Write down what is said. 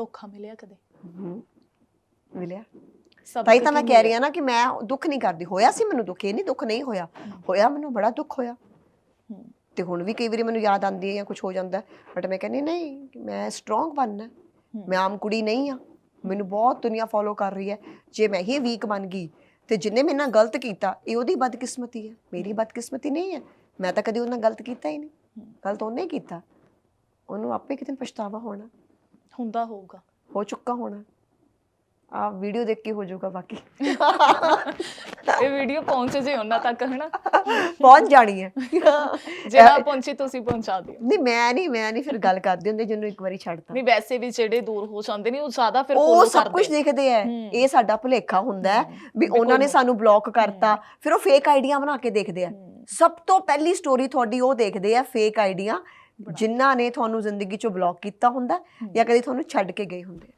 ਧੋਖਾ ਮਿਲਿਆ ਕਦੇ? ਹਮ, ਮਿਲਿਆ। ਸਭ ਤਾਂ ਮੈਂ ਕਹਿ ਰਹੀ ਹਾਂ ਨਾ ਕਿ ਮੈਂ ਦੁੱਖ ਨਹੀਂ ਕਰਦੀ। ਹੋਇਆ ਸੀ ਮੈਨੂੰ ਦੁੱਖ ਇਹ ਨਹੀਂ ਦੁੱਖ ਨਹੀਂ ਹੋਇਆ। ਹੋਇਆ ਮੈਨੂੰ ਬੜਾ ਦੁੱਖ ਹੋਇਆ। ਹਮ, ਤੇ ਹੁਣ ਵੀ ਕਈ ਵਾਰੀ ਮੈਨੂੰ ਯਾਦ ਆਉਂਦੀ ਹੈ ਜਾਂ ਕੁਝ ਹੋ ਜਾਂਦਾ ਬਟ ਮੈਂ ਕਹਿੰਦੀ ਨਹੀਂ ਮੈਂ ਸਟਰੋਂਗ ਬਣਨਾ ਹੈ। ਮੈਂ ਆਮ ਕੁੜੀ ਨਹੀਂ ਆ ਮੈਨੂੰ ਬਹੁਤ ਦੁਨੀਆ ਫੋਲੋ ਕਰ ਰਹੀ ਹੈ। ਜੇ ਮੈਂ ਹੀ ਵੀਕ ਬਣ ਗਈ ਤੇ ਜਿੰਨੇ ਮੇਰੇ ਨਾਲ ਗਲਤ ਕੀਤਾ ਇਹ ਉਹਦੀ ਬਦਕਿਸਮਤੀ ਹੈ। ਮੇਰੀ ਬਦਕਿਸਮਤੀ ਨਹੀਂ ਹੈ। ਮੈਂ ਤਾਂ ਕਦੀ ਉਹਨਾਂ ਨਾਲ ਗਲਤ ਕੀਤਾ ਹੀ ਨਹੀਂ। ਗਲਤ ਉਹਨੇ ਕੀਤਾ। ਉਹਨੂੰ ਆਪੇ ਕਿਤੇ ਪਛਤਾਵਾ ਹੋਣਾ। ਹੁੰਦਾ ਹੋਊਗਾ। ਹੋ ਚੁੱਕਾ ਹੋਣਾ। ਆ ਵੀਡੀਓ ਦੇਖ ਕੇ ਹੋ ਜਾਊਗਾ ਬਾਕੀ। ਇਹ ਵੀਡੀਓ ਪਹੁੰਚ ਜੇ ਉਹਨਾਂ ਤੱਕ ਹਨਾ? ਪਹੁੰਚ ਜਾਣੀ ਹੈ। ਜੇ ਨਾ ਪਹੁੰਚੀ ਤੁਸੀਂ ਪਹੁੰਚਾ ਦਿਓ। ਨਹੀਂ ਮੈਂ ਨਹੀਂ ਮੈਂ ਨਹੀਂ ਫਿਰ ਗੱਲ ਕਰਦੀ ਹੁੰਦੀ ਜਿਹਨੂੰ ਇੱਕ ਵਾਰੀ ਛੱਡਤਾ। ਨਹੀਂ ਵੈਸੇ ਵੀ ਜਿਹੜੇ ਦੂਰ ਹੋ ਜਾਂਦੇ ਨੇ ਉਹ ਜ਼ਿਆਦਾ ਫਿਰ ਉਹ ਸਭ ਕੁਝ ਦੇਖਦੇ ਐ ਹਮ। ਇਹ ਸਾਡਾ ਭੁਲੇਖਾ ਹੁੰਦਾ ਹੈ। ਵੀ ਉਹਨਾਂ ਨੇ ਸਾਨੂੰ ਬਲੌਕ ਕਰਤਾ। ਫਿਰ ਉਹ ਫੇਕ ਆਈਡੀਆਂ ਬਣਾ ਕੇ ਦੇਖਦੇ ਆ। ਸਭ ਤੋਂ ਪਹਿਲੀ ਸਟੋਰੀ ਤੁਹਾਡੀ ਉਹ ਦੇਖਦੇ ਆ ਫੇਕ ਆਈਡੀਆਂ। ਜਿਨ੍ਹਾਂ ਨੇ ਤੁਹਾਨੂੰ ਜ਼ਿੰਦਗੀ ਚੋਂ ਬਲੌਕ ਕੀਤਾ ਹੁੰਦਾ ਜਾਂ ਕਦੇ ਤੁਹਾਨੂੰ ਛੱਡ ਕੇ ਗਏ ਹੁੰਦੇ।